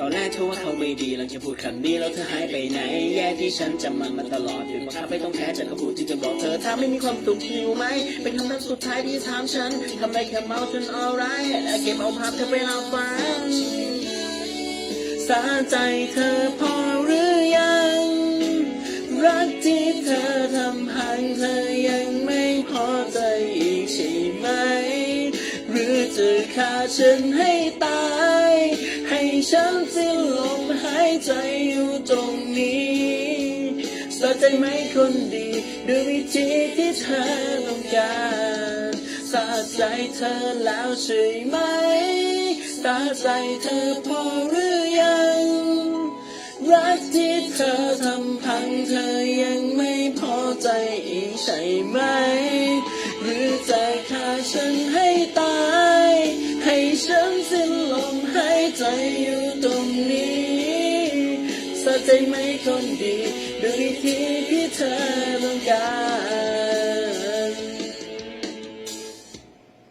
ตอนแรกเธอว่าเขาไม่ดีหลังจากพูดคำนี้แล้วเธอหายไปไหน แย่ที่ฉันจำมันมาตลอดถึงบังคับไม่ต้องแพ้จากคำพูดที่จะบอกเธอถ้าไม่มีความสุขอยู่ไหม เป็นคำถามสุดท้ายที่ถามฉันทำไมแค่เมาจนเอาไรและเก็บเอาภาพเธอไปเล่าฟังสาใจเธอพอหรือยัง รักที่เธอทำพังเธอยังไม่พอใจอีกใช่ จะฆ่าฉันให้ตาย ให้ฉันสิ้นลมหายใจอยู่ตรงนี้สะใจไหมคนดีด้วยวิธีที่เธอต้องการสะใจเธอแล้วใช่ไหมสะใจเธอพอหรือยังรักที่เธอทำพังเธอยังไม่พอใจอีกใช่ไหม หรือจะฆ่าฉันให้ตาย ฉันสิ้นลมหายใจอยู่ตรงนี้สะใจไหมคนดีด้วยที่ที่เธอ